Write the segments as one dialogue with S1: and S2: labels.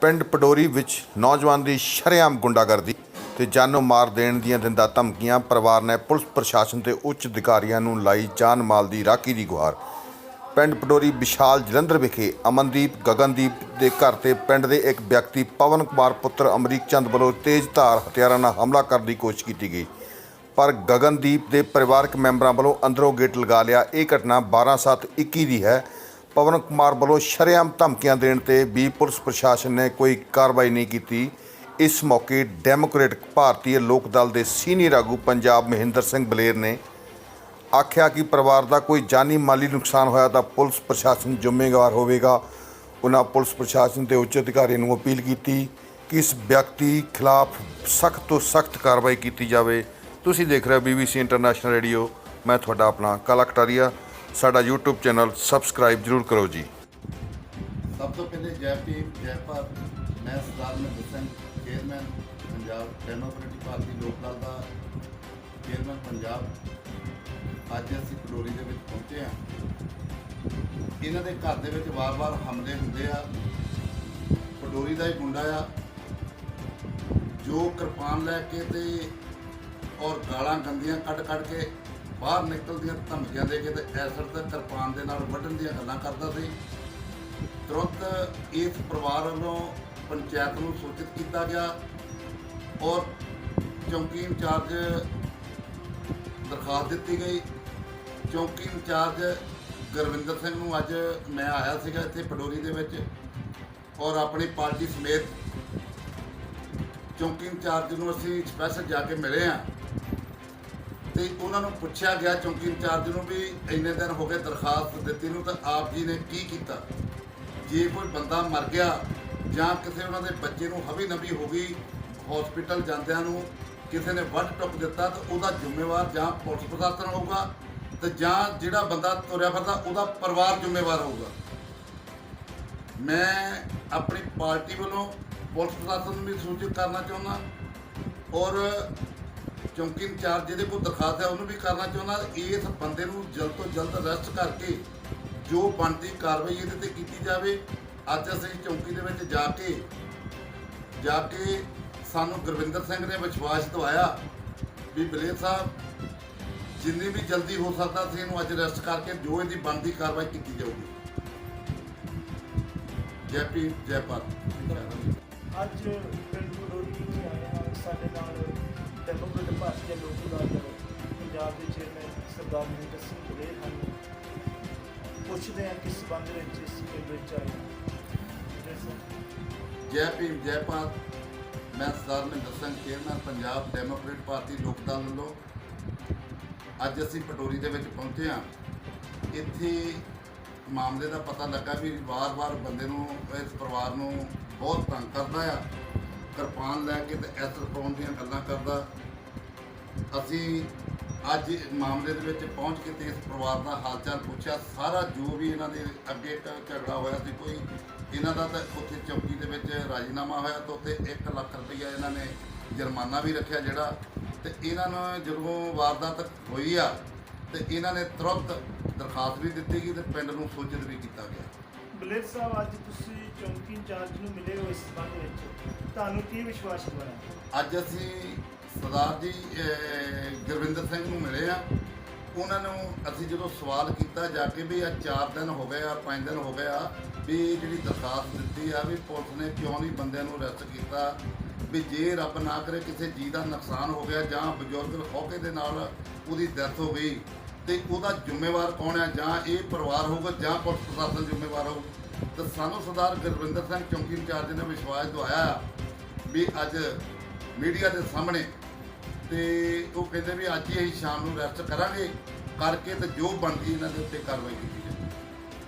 S1: ਪਿੰਡ ਪਡੋਰੀ ਵਿੱਚ ਨੌਜਵਾਨ ਦੀ ਸ਼ਰੇਆਮ ਗੁੰਡਾਗਰਦੀ ਤੇ ਜਾਨੋਂ ਮਾਰ ਦੇਣ ਦੀਆਂ ਦਿੰਦਾ ਧਮਕੀਆਂ, ਪਰਿਵਾਰ ਨੇ ਪੁਲਿਸ ਪ੍ਰਸ਼ਾਸਨ ਤੇ ਉੱਚ ਅਧਿਕਾਰੀਆਂ ਨੂੰ ਲਾਈ ਜਾਨ ਮਾਲ ਦੀ ਰਾਖੀ ਦੀ ਗੁਹਾਰ। ਪਿੰਡ ਪਡੋਰੀ ਵਿਸ਼ਾਲ ਜਲੰਧਰ ਵਿਖੇ ਅਮਨਦੀਪ ਗਗਨਦੀਪ ਦੇ ਘਰ ਤੇ ਪਿੰਡ ਦੇ ਇੱਕ ਵਿਅਕਤੀ ਪਵਨ ਕੁਮਾਰ ਪੁੱਤਰ ਅਮਰੀਕ ਚੰਦ ਵੱਲੋਂ ਤੇਜ਼ ਧਾਰ ਹਥਿਆਰਾਂ ਨਾਲ ਹਮਲਾ ਕਰਨ ਦੀ ਕੋਸ਼ਿਸ਼ ਕੀਤੀ ਗਈ। ਪਰ ਗਗਨਦੀਪ ਦੇ ਪਰਿਵਾਰਕ ਮੈਂਬਰਾਂ ਵੱਲੋਂ ਅੰਦਰੋਂ ਗੇਟ ਲਗਾ ਲਿਆ। ਇਹ ਘਟਨਾ 12/7/21 ਦੀ ਹੈ। ਪਵਨ ਕੁਮਾਰ ਵੱਲੋਂ ਸ਼ਰੇਆਮ ਧਮਕੀਆਂ ਦੇਣ ਤੇ ਵੀ ਪੁਲਿਸ ਪ੍ਰਸ਼ਾਸਨ ਨੇ ਕੋਈ ਕਾਰਵਾਈ ਨਹੀਂ ਕੀਤੀ। ਇਸ ਮੌਕੇ ਡੈਮੋਕ੍ਰੈਟਿਕ ਭਾਰਤੀ ਲੋਕ ਦਲ ਦੇ ਸੀਨੀਅਰ ਆਗੂ ਪੰਜਾਬ ਮਹਿੰਦਰ ਸਿੰਘ ਬਲੇਰ ਨੇ ਆਖਿਆ ਕਿ ਪਰਿਵਾਰ ਦਾ ਕੋਈ ਜਾਨੀ ਮਾਲੀ ਨੁਕਸਾਨ ਹੋਇਆ ਤਾਂ ਪੁਲਿਸ ਪ੍ਰਸ਼ਾਸਨ ਜ਼ਿੰਮੇਵਾਰ ਹੋਵੇਗਾ। ਉਹਨਾਂ ਪੁਲਿਸ ਪ੍ਰਸ਼ਾਸਨ ਤੇ ਉੱਚ ਅਧਿਕਾਰੀਆਂ ਨੂੰ ਅਪੀਲ ਕੀਤੀ ਕਿ ਇਸ ਵਿਅਕਤੀ ਖਿਲਾਫ ਸਖਤ ਤੋਂ ਸਖਤ ਕਾਰਵਾਈ ਕੀਤੀ ਜਾਵੇ। ਤੁਸੀਂ ਦੇਖ ਰਹੇ ਹੋ BBC ਇੰਟਰਨੈਸ਼ਨਲ ਰੇਡੀਓ ਮੈਂ ਤੁਹਾਡਾ ਆਪਣਾ ਕਾਲਾ ਕਟਾਰੀਆ। ਸਾਡਾ YouTube ਚੈਨਲ ਸਬਸਕ੍ਰਾਈਬ ਜ਼ਰੂਰ ਕਰੋ ਜੀ।
S2: ਸਭ ਤੋਂ ਪਹਿਲੇ ਜੈ ਭੀਮ, ਜੈ ਭਾਰਤ। ਮੈਂ Sardar Mahinder Singh chairman Punjab democratic party Lok Dal ਦਾ ਚੇਅਰਮੈਨ ਪੰਜਾਬ। ਅੱਜ ਅਸੀਂ ਫਲੋਰੀ ਦੇ ਵਿੱਚ ਪਹੁੰਚੇ ਹਾਂ। ਇਹਨਾਂ ਦੇ ਘਰ ਦੇ ਵਿੱਚ ਵਾਰ-ਵਾਰ ਹਮਲੇ ਹੁੰਦੇ ਆ। ਫਲੋਰੀ ਦਾ ਹੀ ਗੁੰਡਾ ਆ, ਜੋ ਕਿਰਪਾਨ ਲੈ ਕੇ ਤੇ ਔਰ ਗਾਲਾਂ ਗੰਦੀਆਂ ਕੱਢ ਕੱਢ ਕੇ ਬਾਹਰ ਨਿਕਲਦੀਆਂ ਧਮਕੀਆਂ ਦੇ ਕੇ ਤੇ ਐਸਰ ਤੇ ਕਿਰਪਾਨ ਦੇ ਨਾਲ ਵੱਢਣ ਦੀਆਂ ਗੱਲਾਂ ਕਰਦਾ ਸੀ। ਤੁਰੰਤ ਇਸ ਪਰਿਵਾਰ ਵੱਲੋਂ ਪੰਚਾਇਤ ਨੂੰ ਸੂਚਿਤ ਕੀਤਾ ਗਿਆ ਔਰ ਚੌਂਕੀ ਇੰਚਾਰਜ ਦਰਖਾਸਤ ਦਿੱਤੀ ਗਈ। ਚੌਂਕੀ ਇੰਚਾਰਜ ਗੁਰਵਿੰਦਰ ਸਿੰਘ ਨੂੰ ਅੱਜ ਮੈਂ ਆਇਆ ਸੀਗਾ ਇੱਥੇ ਪਡੋਰੀ ਦੇ ਵਿੱਚ ਔਰ ਆਪਣੀ ਪਾਰਟੀ ਸਮੇਤ ਚੌਂਕੀ ਇੰਚਾਰਜ ਨੂੰ ਅਸੀਂ ਸਪੈਸ਼ਲ ਜਾ ਕੇ ਮਿਲੇ ਆ ਤੇ ਉਹਨਾਂ ਨੂੰ ਪੁੱਛਿਆ ਗਿਆ, ਚੌਂਕੀ ਇੰਚਾਰਜ ਨੂੰ ਵੀ ਇੰਨੇ ਦਿਨ ਹੋ ਗਏ ਦਰਖਾਸਤ ਦਿੱਤੀ ਨੂੰ, ਤਾਂ ਆਪ ਜੀ ਨੇ ਕੀ ਕੀਤਾ? ਜੇ ਕੋਈ ਬੰਦਾ ਮਰ ਗਿਆ ਜਾਂ ਕਿਸੇ ਉਹਨਾਂ ਦੇ ਬੱਚੇ ਨੂੰ ਹਵੀ ਨਬੀ ਹੋ ਗਈ ਹਸਪੀਟਲ ਜਾਂਦਿਆਂ ਨੂੰ ਕਿਸੇ ਨੇ ਵੱਢ ਟੁੱਕ ਦਿੱਤਾ, ਤਾਂ ਉਹਦਾ ਜ਼ਿੰਮੇਵਾਰ ਜਾਂ ਪੁਲਿਸ ਪ੍ਰਸ਼ਾਸਨ ਹੋਊਗਾ ਤੇ ਜਾਂ ਜਿਹੜਾ ਬੰਦਾ ਤੁਰਿਆ ਫਿਰਦਾ, ਉਹਦਾ ਪਰਿਵਾਰ ਜ਼ਿੰਮੇਵਾਰ ਹੋਊਗਾ। ਮੈਂ ਆਪਣੀ ਪਾਰਟੀ ਵੱਲੋਂ ਪੁਲਿਸ ਪ੍ਰਸ਼ਾਸਨ ਨੂੰ ਵੀ ਸੂਚਿਤ ਕਰਨਾ ਚਾਹੁੰਦਾ ਔਰ ਚੌਂਕੀ ਇੰਚਾਰਜ ਜਿਹਦੇ ਕੋਲ ਦਰਖਾਸਤ ਹੈ, ਉਹਨੂੰ ਵੀ ਕਰਨਾ ਚਾਹੁੰਦਾ। ਇਸ ਬੰਦੇ ਨੂੰ ਜਲਦ ਤੋਂ ਜਲਦ ਅਰੈਸਟ ਕਰਕੇ ਜੋ ਬਣਦੀ ਕਾਰਵਾਈ ਇਹਦੇ ਤੇ ਕੀਤੀ ਜਾਵੇ। ਅੱਜ ਅਸੀਂ ਚੌਂਕੀ ਦੇ ਵਿੱਚ ਜਾ ਕੇ ਜਾ ਕੇ ਸਾਨੂੰ ਗੁਰਵਿੰਦਰ ਸਿੰਘ ਨੇ ਵਿਸ਼ਵਾਸ ਦਿਵਾਇਆ ਵੀ ਬਲੇਰ ਸਾਹਿਬ, ਜਿੰਨੀ ਵੀ ਜਲਦੀ ਹੋ ਸਕਦਾ ਸੀ ਇਹਨੂੰ ਅੱਜ ਅਰੈਸਟ ਕਰਕੇ ਜੋ ਇਹਦੀ ਬਣਦੀ ਕਾਰਵਾਈ ਕੀਤੀ ਜਾਊਗੀ। ਜੈ ਪੀ ਜੈ ਭਾਰਤ।
S3: ਅੱਜ ਪਿੰਡ ਬਡੋਰੀ ਸਾਡੇ ਨਾਲ ਡੈਮੋਕ੍ਰੇਟਿਕ ਪਾਰਟੀ ਦੇ ਲੋਕ ਦਲ ਦੇ ਪੰਜਾਬ ਦੇ ਚੇਅਰਮੈਨ ਸਰਦਾਰ ਮਹਿੰਦਰ ਸਿੰਘ ਬਲੇਰ ਹਨ, ਪੁੱਛਦੇ ਹਾਂ ਕਿਸ ਸੰਬੰਧ ਵਿੱਚ ਇਸ ਪਿੰਡ ਵਿੱਚ ਆਏ। ਜੈ
S2: ਭੀਮ, ਜੈ ਭਾਰਤ। ਮੈਂ Sardar Mahinder Singh chairman Punjab democrat party Lokdal ਵੱਲੋਂ ਅੱਜ ਅਸੀਂ ਪਟੋਰੀ ਦੇ ਵਿੱਚ ਪਹੁੰਚੇ ਹਾਂ। ਇੱਥੇ ਮਾਮਲੇ ਦਾ ਪਤਾ ਲੱਗਾ ਵੀ ਵਾਰ-ਵਾਰ ਬੰਦੇ ਨੂੰ, ਇਸ ਪਰਿਵਾਰ ਨੂੰ ਬਹੁਤ ਤੰਗ ਕਰਦਾ ਆ। ਕਿਰਪਾਨ ਲੈ ਕੇ ਤੇ ਐਸਰ ਪਾਉਣ ਦੀਆਂ ਗੱਲਾਂ ਕਰਦਾ। ਅਸੀਂ ਅੱਜ ਮਾਮਲੇ ਦੇ ਵਿੱਚ ਪਹੁੰਚ ਕੇ ਤੇ ਇਸ ਪਰਿਵਾਰ ਦਾ ਹਾਲਚਾਲ ਪੁੱਛਿਆ। ਸਾਰਾ ਜੋ ਵੀ ਇਹਨਾਂ ਦੇ ਅੱਗੇ ਝਗੜਾ ਹੋਇਆ ਸੀ, ਕੋਈ ਇਹਨਾਂ ਦਾ ਤਾਂ ਉੱਥੇ ਚੌਕੀ ਦੇ ਵਿੱਚ ਰਾਜੀਨਾਮਾ ਹੋਇਆ ਤਾਂ ਉੱਥੇ 1 ਲੱਖ ਰੁਪਈਆ ਇਹਨਾਂ ਨੇ ਜੁਰਮਾਨਾ ਵੀ ਰੱਖਿਆ ਜਿਹੜਾ ਤੇ ਇਹਨਾਂ ਨੂੰ ਜਦੋਂ ਵਾਰਦਾਤ ਹੋਈ ਆ ਤੇ ਇਹਨਾਂ ਨੇ ਤੁਰੰਤ ਦਰਖਾਸਤ ਵੀ ਦਿੱਤੀ ਗਈ ਤੇ ਪਿੰਡ ਨੂੰ ਸੂਚਿਤ ਵੀ ਕੀਤਾ ਗਿਆ।
S3: ਬਲੇਰ ਸਾਹਿਬ, ਅੱਜ ਤੁਸੀਂ ਚੌਂਕੀ ਇੰਚਾਰਜ ਨੂੰ ਮਿਲੇ ਹੋ ਇਸ ਸੰਬੰਧ ਵਿੱਚ। ਤੁਹਾਨੂੰ ਕੀ ਵਿਸ਼ਵਾਸ ਦਿਵਾਇਆ
S2: ਅੱਜ ਅਸੀਂ ਸਰਦਾਰ ਜੀ ਗੁਰਵਿੰਦਰ ਸਿੰਘ ਨੂੰ ਮਿਲੇ ਆ ਉਹਨਾਂ ਨੂੰ ਅਸੀਂ ਜਦੋਂ ਸਵਾਲ ਕੀਤਾ ਜਾ ਕੇ ਵੀ ਆ 4 ਦਿਨ ਹੋ ਗਏ ਆ 5 ਦਿਨ ਹੋ ਗਏ ਆ, ਵੀ ਜਿਹੜੀ ਦਰਖਾਸਤ ਦਿੱਤੀ ਆ ਵੀ ਪੁਲਿਸ ਨੇ ਕਿਉਂ ਨਹੀਂ ਬੰਦਿਆਂ ਨੂੰ ਅਰੈਸਟ ਕੀਤਾ, ਵੀ ਜੇ ਰੱਬ ਨਾ ਕਰੇ ਕਿਸੇ ਜੀ ਦਾ ਨੁਕਸਾਨ ਹੋ ਗਿਆ ਜਾਂ ਬਜ਼ੁਰਗ ਹੌਕੇ ਦੇ ਨਾਲ ਉਹਦੀ ਡੈਥ ਹੋ ਗਈ ਤੇ ਉਹਦਾ ਜ਼ਿੰਮੇਵਾਰ ਕੌਣ ਹੈ? ਜਾਂ ਇਹ ਪਰਿਵਾਰ ਹੋਊਗਾ ਜਾਂ ਪੁਲਿਸ ਪ੍ਰਸ਼ਾਸਨ ਜ਼ਿੰਮੇਵਾਰ ਹੋਊ? ਤਾਂ ਸਾਨੂੰ ਸਰਦਾਰ ਗੁਰਵਿੰਦਰ ਸਿੰਘ ਚੌਂਕੀ ਇੰਚਾਰਜ ਨੇ ਵਿਸ਼ਵਾਸ ਦਵਾਇਆ ਵੀ ਅੱਜ ਮੀਡੀਆ ਦੇ ਸਾਹਮਣੇ ਤੇ ਉਹ ਕਹਿੰਦੇ ਵੀ ਅੱਜ ਹੀ ਅਸੀਂ ਸ਼ਾਮ ਨੂੰ ਅਰੈਸਟ ਕਰਾਂਗੇ ਕਰਕੇ ਤੇ ਜੋ ਬਣਦੀ ਇਹਨਾਂ ਦੇ ਉੱਤੇ ਕਾਰਵਾਈ ਕੀਤੀ ਜਾਵੇ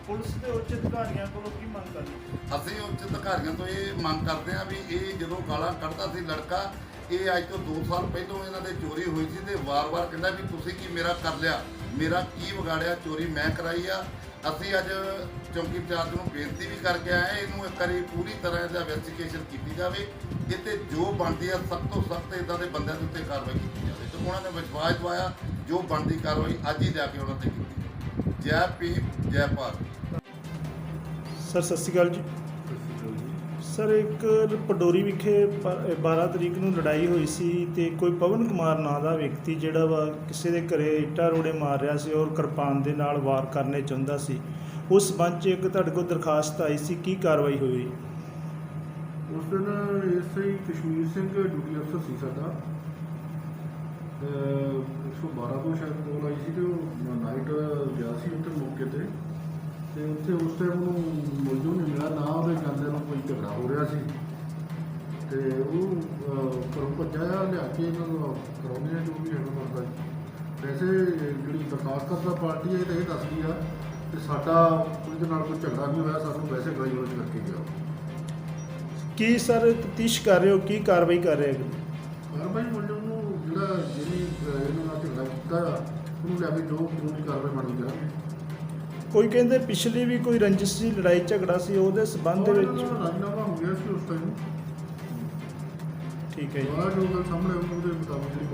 S3: ਪੁਲਿਸ ਦੇ ਉੱਚ ਅਧਿਕਾਰੀਆਂ ਕੋਲੋਂ ਕੀ ਮੰਗ ਕਰਨੀ
S2: ਅਸੀਂ ਉੱਚ ਅਧਿਕਾਰੀਆਂ ਤੋਂ ਇਹ ਮੰਗ ਕਰਦੇ ਹਾਂ ਵੀ ਇਹ ਜਦੋਂ ਗਾਲਾਂ ਕੱਢਦਾ ਸੀ ਲੜਕਾ ਇਹ ਅੱਜ ਤੋਂ 2 ਸਾਲ ਪਹਿਲਾਂ ਇਹਨਾਂ ਦੇ ਚੋਰੀ ਹੋਈ ਸੀ ਤੇ ਵਾਰ-ਵਾਰ ਕਹਿੰਦਾ ਵੀ ਤੁਸੀਂ ਕੀ ਮੇਰਾ ਕਰ ਲਿਆ? ਮੇਰਾ ਕੀ ਵਿਗਾੜਿਆ, ਚੋਰੀ ਮੈਂ ਕਰਾਈ ਆ। ਅਸੀਂ ਅੱਜ ਚੌਂਕੀ ਇੰਚਾਰਜ ਨੂੰ ਬੇਨਤੀ ਵੀ ਕਰਕੇ ਆਏ ਇਹਨੂੰ ਇੱਕ ਵਾਰੀ ਪੂਰੀ ਤਰ੍ਹਾਂ ਇਹਦਾ ਇਨਵੈਸਟੀਗੇਸ਼ਨ ਕੀਤੀ ਜਾਵੇ। ਇਹ ਜੋ ਬਣਦੀ ਆ ਸਖਤ ਤੋਂ ਸਖਤ ਇਦਾਂ ਦੇ ਬੰਦਿਆਂ ਦੇ ਉੱਤੇ ਕਾਰਵਾਈ ਕੀਤੀ ਜਾਵੇ। ਤੇ ਉਹਨਾਂ ਨੇ ਵਿਸ਼ਵਾਸ ਦਵਾਇਆ, ਜੋ ਬਣਦੀ ਕਾਰਵਾਈ ਅੱਜ ਹੀ ਜਾ ਕੇ ਉਹਨਾਂ ਤੇ ਕੀਤੀ ਜੈ ਭੀਮ, ਜੈ ਭਾਰਤ।
S3: ਸਰ, ਸਤਿ ਸ਼੍ਰੀ ਅਕਾਲ ਜੀ। ਸਰ, ਇੱਕ ਪਡੋਰੀ ਵਿਖੇ ਪ- 12 ਤਰੀਕ ਨੂੰ ਲੜਾਈ ਹੋਈ ਸੀ ਤੇ ਕੋਈ ਪਵਨ ਕੁਮਾਰ ਨਾਂ ਦਾ ਵਿਅਕਤੀ ਜਿਹੜਾ ਵਾ ਕਿਸੇ ਦੇ ਘਰੇ ਇੱਟਾਂ ਰੋੜੇ ਮਾਰ ਰਿਹਾ ਸੀ ਔਰ ਕਿਰਪਾਨ ਦੇ ਨਾਲ ਵਾਰ ਕਰਨੇ ਚਾਹੁੰਦਾ ਸੀ। ਉਸ ਸੰਬੰਧ 'ਚ ਇੱਕ ਤੁਹਾਡੇ ਕੋਲ ਦਰਖਾਸਤ ਆਈ ਸੀ, ਕੀ ਕਾਰਵਾਈ ਹੋਈ?
S4: ਉਸ ਦਿਨ ਐਸਆਈ ਕਸ਼ਮੀਰ ਸਿੰਘ ਡਿਊਟੀ ਅਫਸਰ ਸੀ ਸਾਡਾ। ਤੇ 112 ਤੋਂ ਸ਼ਾਇਦ ਕੋਲ ਆਈ ਸੀ ਤੇ ਉਹ ਨਾਈਟ ਗਿਆ ਸੀ ਉੱਥੇ ਮੌਕੇ ਤੇ। ਤੇ ਉੱਥੇ ਉਸ ਟਾਈਮ ਉਹਨੂੰ ਮੁਲਜ਼ਮ ਨਹੀਂ ਮਿਲਿਆ ਨਾ ਉਹਦੇ ਜਾਂਦੇ ਨੂੰ ਕੋਈ ਝਗੜਾ ਹੋ ਰਿਹਾ ਸੀ। ਤੇ ਉਹ ਘਰੋਂ ਭੱਜਿਆ ਆ ਲਿਆ ਕੇ ਇਹਨਾਂ ਨੂੰ ਕਰਾਉਂਦੇ ਆ ਜੋ ਵੀ ਹੈਗਾ ਬਣਦਾ ਜੀ। ਵੈਸੇ ਜਿਹੜੀ ਦਰਖਾਸਤ ਕਰਦਾ ਪਾਰਟੀ ਹੈ ਇਹ ਤਾਂ ਇਹ ਦੱਸਦੀ ਆ ਕਿ ਸਾਡਾ ਉਹਦੇ ਨਾਲ ਕੋਈ ਝਗੜਾ ਨਹੀਂ ਹੋਇਆ ਸਾਨੂੰ ਵੈਸੇ ਗਾਲੀ ਗਲੋਚ ਕਰਕੇ ਗਿਆ।
S3: ਕੀ ਸਰ ਤਫਤੀਸ਼ ਕਰ ਰਹੇ ਹੋ? ਕੀ ਕਾਰਵਾਈ ਕਰ ਰਹੇ ਹੋ
S4: ਭਾਈ ਮੁੰਡੇ ਨੂੰ ਜਿਹੜਾ ਜਿਹੜੀ ਇਹਨਾਂ ਨਾਲ ਝਗੜਾ ਕੀਤਾ ਉਹਨੂੰ ਲੈ ਕੇ ਜੋ ਕਾਨੂੰਨੀ ਕਾਰਵਾਈ ਬਣਦੀ ਕਰਾਂਗੇ
S3: ਕੋਈ ਕਹਿੰਦੇ ਪਿਛਲੀ ਵੀ ਕੋਈ ਰੰਜਿਸ਼ ਸੀ ਲੜਾਈ ਝਗੜਾ ਸੀ ਉਹਦੇ ਸੰਬੰਧ ਦੇ ਵਿੱਚ?
S4: ਦਾ ਰਾਜੀਨਾਮਾ ਹੋ ਗਿਆ ਸੀ ਉਸ ਟਾਈਮ
S3: ਠੀਕ ਹੈ ਜੀ।
S4: ਦੁਬਾਰਾ ਜੋ ਗੱਲ ਸਾਹਮਣੇ ਉਹਦੇ ਮੁਤਾਬਕ ਜਿਹੜੀ